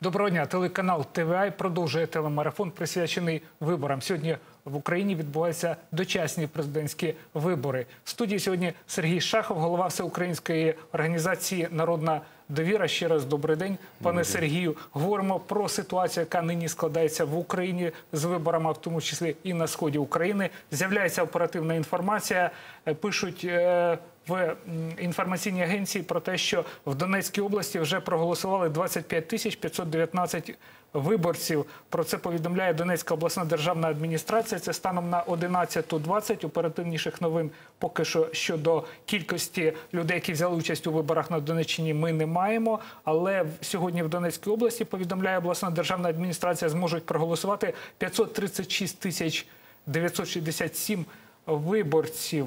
Доброго дня. Телеканал ТВА продовжує телемарафон, присвячений виборам. Сьогодні в Україні відбуваються дочасні президентські вибори. В студії сьогодні Сергій Шахов, голова всеукраїнської організації Народна довіра. Ще раз добрий день, пане Сергію. Говоримо про ситуацію, яка нині складається в Україні з виборами, в тому числі і на сході України. З'являється оперативна інформація. Е, Пишуть. В інформаційній агенції про те, що в Донецькій області вже проголосували 25 тисяч 519 виборців. Про це повідомляє Донецька обласна державна адміністрація. Це станом на 11.20 оперативніших новин. Поки що щодо кількості людей, які взяли участь у виборах на Донеччині, ми не маємо. Але сьогодні в Донецькій області повідомляє обласна державна адміністрація, зможуть проголосувати 536 тисяч 967 виборців.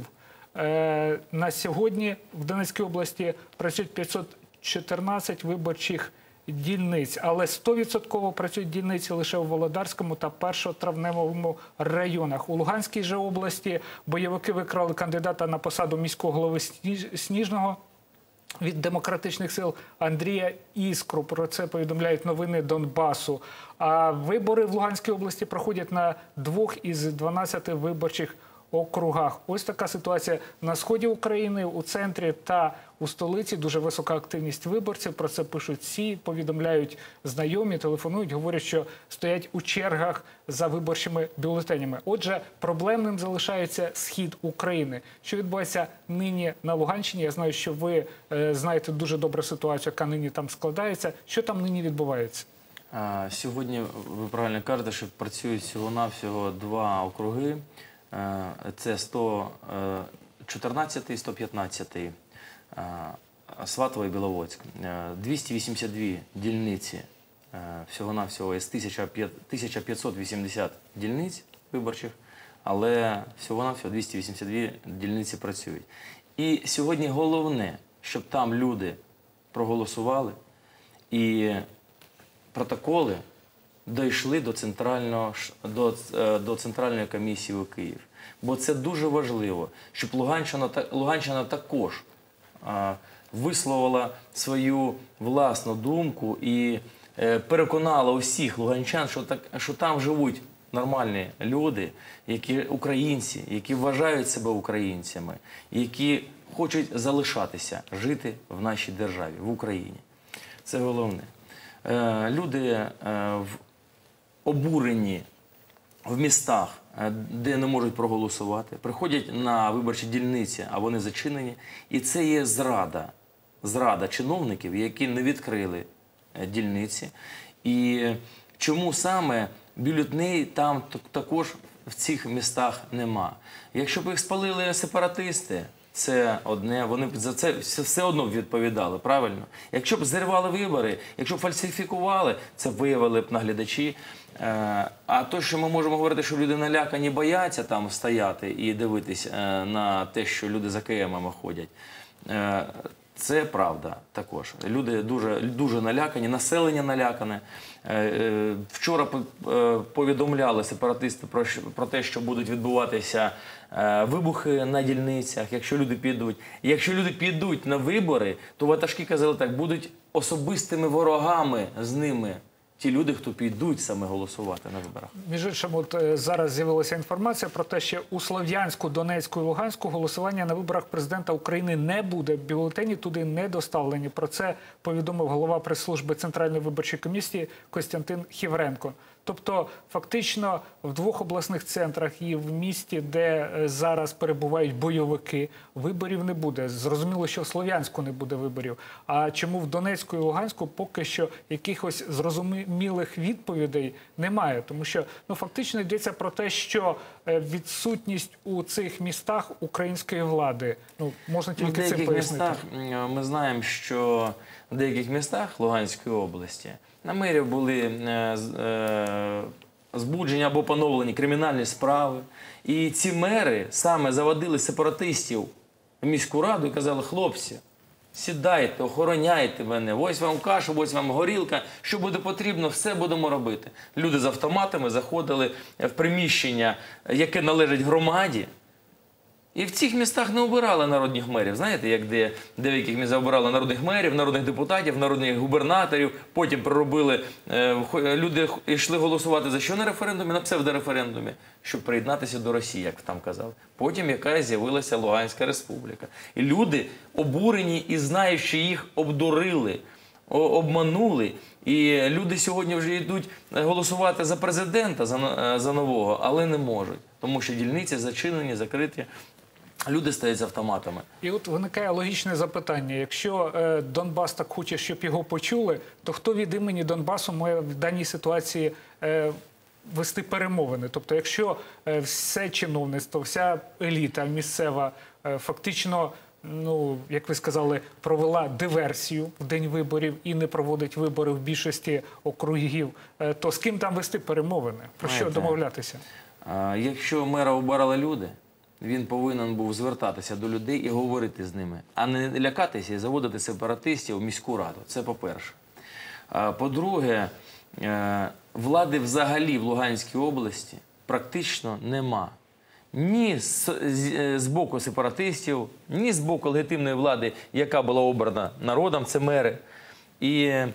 Е, На сьогодні в Донецькій області працюють 514 виборчих дільниць, але 100% працюють дільниці лише у Володарському та першотравневому районах. У Луганській же області бойовики викрали кандидата на посаду міського голови Сніжного від демократичних сил Андрія Іскру. Про це повідомляють новини Донбасу. А вибори в Луганській області проходять на двох із 12 виборчих округах. Ось така ситуація на сході України, у центрі та у столиці. Дуже висока активність виборців. Про це пишуть всі, повідомляють знайомі, телефонують, говорять, що стоять у чергах за виборчими бюлетенями. Отже, проблемним залишається схід України. Що відбувається нині на Луганщині? Я знаю, що ви е, знаєте дуже добре ситуацію, яка нині там складається. Що там нині відбувається? Сьогодні ви правильно кажете, що працюють всього-навсього два округи. Е, Це 114 і 115 е, Сватово і Біловодськ. Е, 282 дільниці е, всього-навсього із 1580 дільниць виборчих, але всього-навсього 282 дільниці працюють. І сьогодні головне, щоб там люди проголосували і протоколи дійшли до центрального до, е, до центральної комісії у Київ. Бо це дуже важливо, щоб Луганщина Луганщина також висловила свою власну думку і е, переконала усіх луганчан, що так що там живуть нормальні люди, які українці, які вважають себе українцями, які хочуть залишатися жити в нашій державі, в Україні. Це головне. Е, Люди в обурені в містах, е, де не можуть проголосувати, приходять на виборчі дільниці, а вони зачинені. І це є зрада, зрада чиновників, які не відкрили е, дільниці. І чому саме бюлетней там також в цих містах нема? Якщо б їх спалили сепаратисти, це одне, вони б за це все, одно відповідали, правильно? Якщо б зірвали вибори, якщо б фальсифікували, це виявили б наглядачі. Е, а то, що ми можемо говорити, що люди налякані бояться там стояти і дивитись е, на те, що люди за КМами ходять. Це правда також. Люди дуже, дуже налякані, населення налякане. Е, е, Вчора е, повідомляли сепаратисти про, про те, що будуть відбуватися вибухи на дільницях, якщо люди підуть. Якщо люди підуть на вибори, то ватажки казали так, будуть особистими ворогами з ними. Ті люди, хто підуть саме голосувати на виборах. Між іншим, от е, зараз з'явилася інформація про те, що у Слов'янську, Донецьку і Луганську голосування на виборах президента України не буде. Бюлетені туди не доставлені. Про це повідомив голова прес-служби Центральної виборчої комісії Костянтин Хівренко. Тобто, фактично, в двох обласних центрах і в місті, де е, зараз перебувають бойовики, виборів не буде. Зрозуміло, що в Слов'янську не буде виборів. А чому в Донецьку і Луганську поки що якихось зрозумілих відповідей немає, тому що ну фактично йдеться про те, що е, відсутність у цих містах української влади. Ну можна тільки це пояснити. містах ми знаємо, що в деяких містах Луганської області на мерів були е, е, збуджені або поновлені кримінальні справи. І ці мери саме заводили сепаратистів в міську раду і казали, хлопці. Сідайте, охороняйте мене, ось вам каша, ось вам горілка. Що буде потрібно, все будемо робити. Люди з автоматами заходили в приміщення, яке належить громаді, І в цих містах не обирали народних мерів. Знаєте, як де деяких міст обирали народних мерів, народних депутатів, народних губернаторів. Потім проробили е, люди йшли голосувати за що на референдумі? На псевдореферендумі, щоб приєднатися до Росії, як там казали. Потім якась з'явилася Луганська республіка. І люди обурені і знають, що їх обдурили обманули. І люди сьогодні вже йдуть е, голосувати за президента за, е, за нового, але не можуть, тому що дільниці зачинені, закриті. Люди стоять з автоматами. І от виникає логічне запитання: якщо е, Донбас так хоче, щоб його почули, то хто від імені Донбасу має в даній ситуації е, вести перемовини? Тобто, якщо е, все чиновництво, вся еліта місцева е, фактично. Ну, як ви сказали, провела диверсію в день виборів і не проводить вибори в більшості округів, е, то з ким там вести перемовини? Про що домовлятися? А, Якщо мера обирали люди, він повинен був звертатися до людей і говорити з ними, а не лякатися і заводити сепаратистів в міську раду. Це по-перше. По-друге, е, влади взагалі в Луганській області практично нема. Ні з, з, е, з боку сепаратистів, ні з боку легітимної влади, яка була обрана народом, це мери. І е,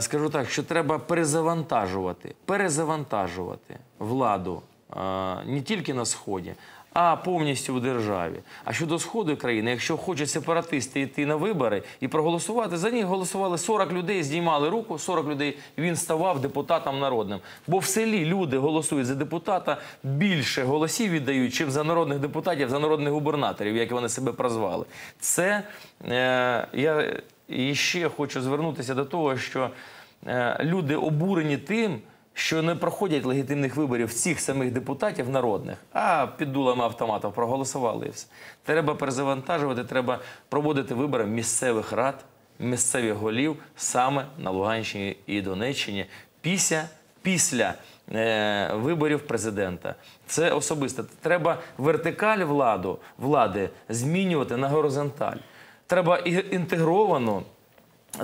скажу так, що треба перезавантажувати, перезавантажувати владу не тільки на сході, а повністю в державі. А щодо сходу країни, якщо хочуть сепаратисти йти на вибори і проголосувати, за них голосували 40 людей, здіймали руку, 40 людей, він ставав депутатом народним. Бо в селі люди голосують за депутата більше голосів віддають, чим за народних депутатів, за народних губернаторів, як вони себе прозвали. Це е, я ще хочу звернутися до того, що е, люди обурені тим, що не проходять легітимних виборів цих самих депутатів народних, а під дулами автоматів проголосували і все. Треба перезавантажувати, треба проводити вибори місцевих рад, місцевих голів саме на Луганщині і Донеччині після, після е, виборів президента. Це особисто. Треба вертикаль владу, влади змінювати на горизонталь. Треба і- інтегровану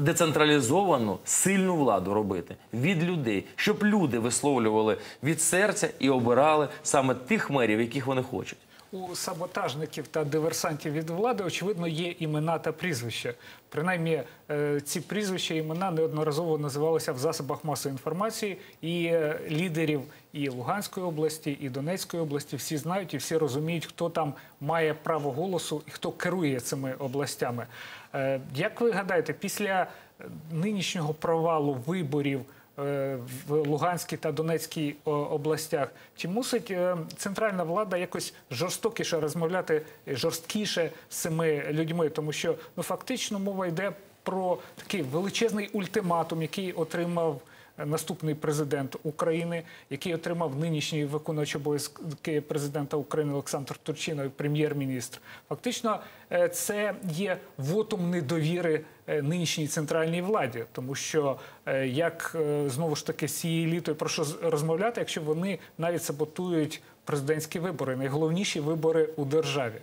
децентралізовану сильну владу робити від людей, щоб люди висловлювали від серця і обирали саме тих мерів, яких вони хочуть. У саботажників та диверсантів від влади, очевидно, є імена та прізвища. Принаймні, е, ці прізвища і імена неодноразово називалися в засобах масової інформації, і е, лідерів і Луганської області, і Донецької області всі знають і всі розуміють, хто там має право голосу і хто керує цими областями. Е, Як ви гадаєте, після е, нинішнього провалу виборів? е, в Луганській та Донецькій областях. Чи мусить центральна влада якось жорстокіше розмовляти, жорсткіше з цими людьми? Тому що ну фактично мова йде про такий величезний ультиматум, який отримав. Наступний президент України, який отримав нинішній виконувач обов'язки президента України Олександр Турчинов, прем'єр-міністр. Фактично, е, це є вотум недовіри е, нинішній центральній владі, тому що е, як знову ж таки з цією елітою про що розмовляти, якщо вони навіть саботують президентські вибори, найголовніші вибори у державі.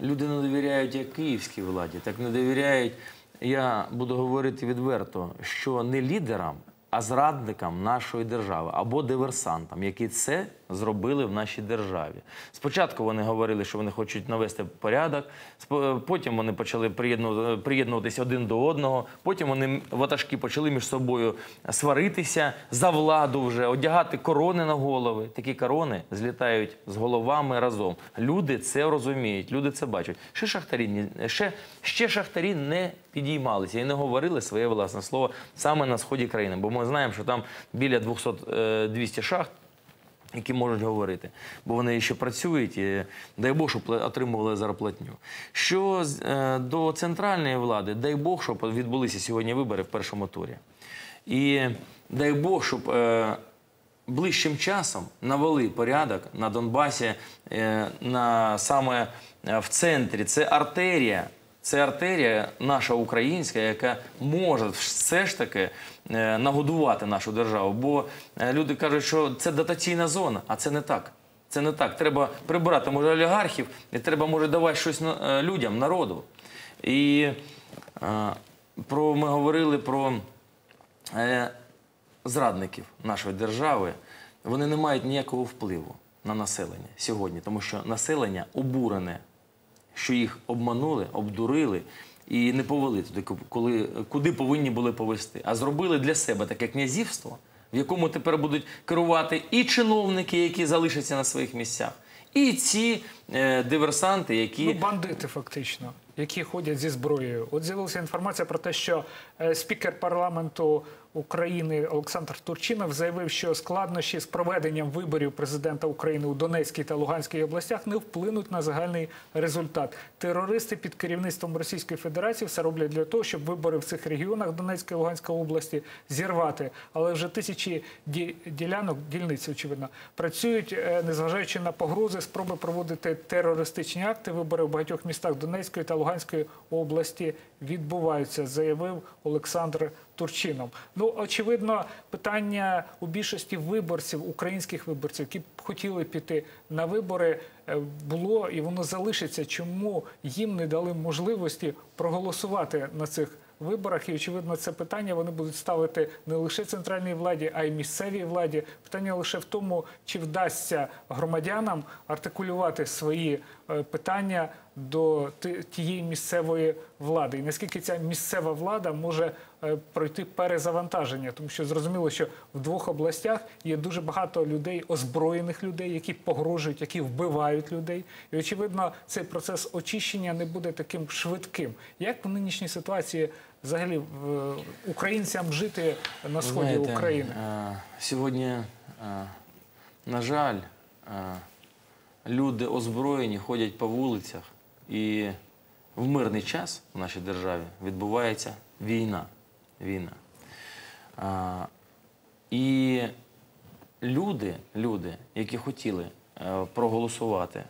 Люди не довіряють як київській владі, так не довіряють. Я буду говорити відверто, що не лідерам, а зрадникам нашої держави або диверсантам, які це зробили в нашій державі. Спочатку вони говорили, що вони хочуть навести порядок, потім вони почали приєдну- приєднуватися один до одного. Потім вони ватажки почали між собою сваритися за владу вже, одягати корони на голови. Такі корони злітають з головами разом. Люди це розуміють, люди це бачать. Ще шахтарі ще, ще шахтарі не підіймалися і не говорили своє власне слово саме на сході країни. Бо ми знаємо, що там біля 200, е, 200 шахт які можуть говорити, бо вони ще працюють, і дай Бог, щоб отримували зарплатню. Що е, до центральної влади, дай Бог, щоб відбулися сьогодні вибори в першому турі. І дай Бог, щоб е, ближчим часом навели порядок на Донбасі, е, на саме е, в центрі. Це артерія. Це артерія наша українська, яка може все ж таки е, нагодувати нашу державу. Бо е, люди кажуть, що це дотаційна зона, а це не так. Це не так. Треба прибирати може олігархів, і треба може давати щось е, людям, народу. І про ми говорили про зрадників нашої держави. Вони не мають ніякого впливу. на населення сьогодні, тому що населення обурене, що їх обманули, обдурили і не повели туди, коли, куди повинні були повести, а зробили для себе таке князівство, в якому тепер будуть керувати і чиновники, які залишаться на своїх місцях, і ці е, диверсанти, які Ну, бандити фактично, які ходять зі зброєю. От з'явилася інформація про те, що е, спікер парламенту України Олександр Турчинов заявив, що складнощі з проведенням виборів президента України у Донецькій та Луганській областях не вплинуть на загальний результат. Терористи під керівництвом Російської Федерації все роблять для того, щоб вибори в цих регіонах Донецької та Луганської області зірвати. Але вже тисячі ділянок, дільниць, очевидно, працюють, е, незважаючи на погрози, спроби проводити терористичні акти. Вибори в багатьох містах Донецької та Луганської області відбуваються, заявив Олександр Турчинов. Ну, очевидно, питання у більшості виборців, українських виборців, які б хотіли піти на вибори, е, було і воно залишиться. Чому їм не дали можливості проголосувати на цих виборах? І очевидно, це питання вони будуть ставити не лише центральній владі, а й місцевій владі. Питання лише в тому, чи вдасться громадянам артикулювати свої е, питання до тієї місцевої влади, і наскільки ця місцева влада може е, пройти перезавантаження, тому що зрозуміло, що в двох областях є дуже багато людей, озброєних людей, які погрожують, які вбивають людей. І очевидно, цей процес очищення не буде таким швидким. Як в нинішній ситуації взагалі українцям жити на сході Знаєте, України? е, Сьогодні, е, на жаль, е, люди озброєні ходять по вулицях, і в мирний час в нашій державі відбувається війна. війна. Е, І люди, люди, які хотіли е, проголосувати,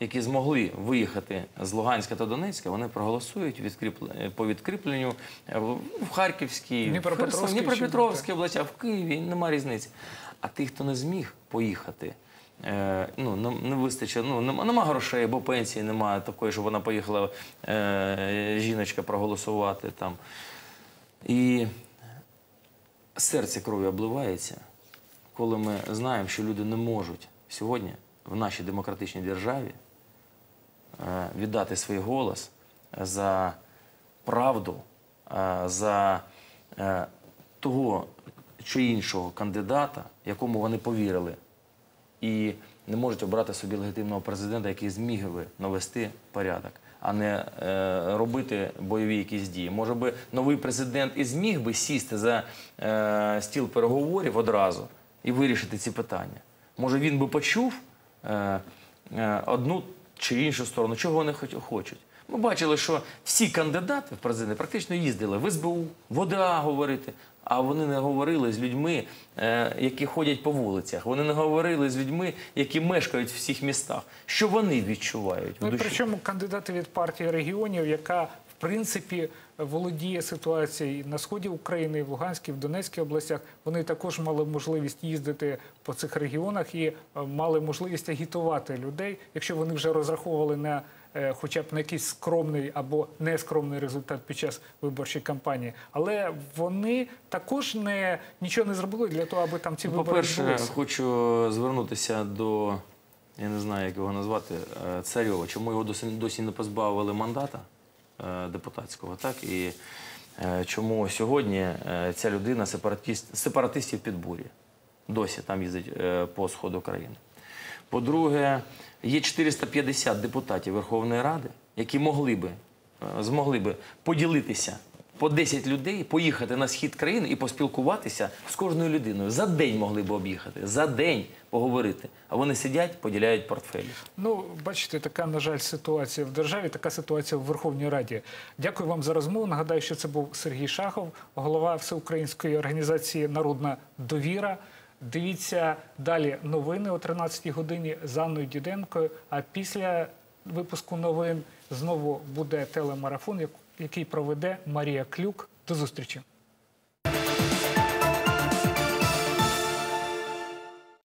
які змогли виїхати з Луганська та Донецька, вони проголосують е, по відкріпленню е, в Харківській, Дніпропетровській Дніпропетровській області, а в Києві нема різниці. А тих, хто не зміг поїхати, е, ну, не, не вистачить, ну, нема, нема грошей, бо пенсії немає такої, щоб вона поїхала е, жіночка проголосувати там. І серце крові обливається, коли ми знаємо, що люди не можуть сьогодні в нашій демократичній державі е, віддати свій голос за правду, е, за е, того чи іншого кандидата, якому вони повірили, і не можуть обрати собі легітимного президента, який зміг би навести порядок, а не е, робити бойові якісь дії. Може би новий президент і зміг би сісти за е, стіл переговорів одразу і вирішити ці питання. Може він би почув е, одну чи іншу сторону, чого вони хоч- хочуть. Ми бачили, що всі кандидати в президенти практично їздили в СБУ, в ОДА говорити, а вони не говорили з людьми, е, які ходять по вулицях. Вони не говорили з людьми, які мешкають в всіх містах. Що вони відчувають Ну, душі? причому кандидати від партії регіонів, яка в принципі володіє ситуацією на сході України, в Луганській, в Донецькій областях, вони також мали можливість їздити по цих регіонах і е, мали можливість агітувати людей, якщо вони вже розраховували на хоча б на якийсь скромний або нескромний результат під час виборчої кампанії. Але вони також не нічого не зробили для того, аби там ці Ну, вибори По-перше, хочу звернутися до, я не знаю, як його назвати, е, Царьова. Чому його досі, досі не позбавили мандата е, депутатського, так? І е, чому сьогодні е, ця людина сепаратист, сепаратистів підбурює. Досі там їздить е, по сходу країни. По-друге, є 450 депутатів Верховної Ради, які могли би, е, змогли би поділитися по 10 людей, поїхати на схід країни і поспілкуватися з кожною людиною. За день могли б об'їхати, за день поговорити. А вони сидять, поділяють портфелі. Ну, бачите, така, на жаль, ситуація в державі, така ситуація в Верховній Раді. Дякую вам за розмову. Нагадаю, що це був Сергій Шахов, голова Всеукраїнської організації Народна довіра. Дивіться далі новини о 13-й годині з Анною Діденкою. А після випуску новин знову буде телемарафон, який проведе Марія Клюк. До зустрічі.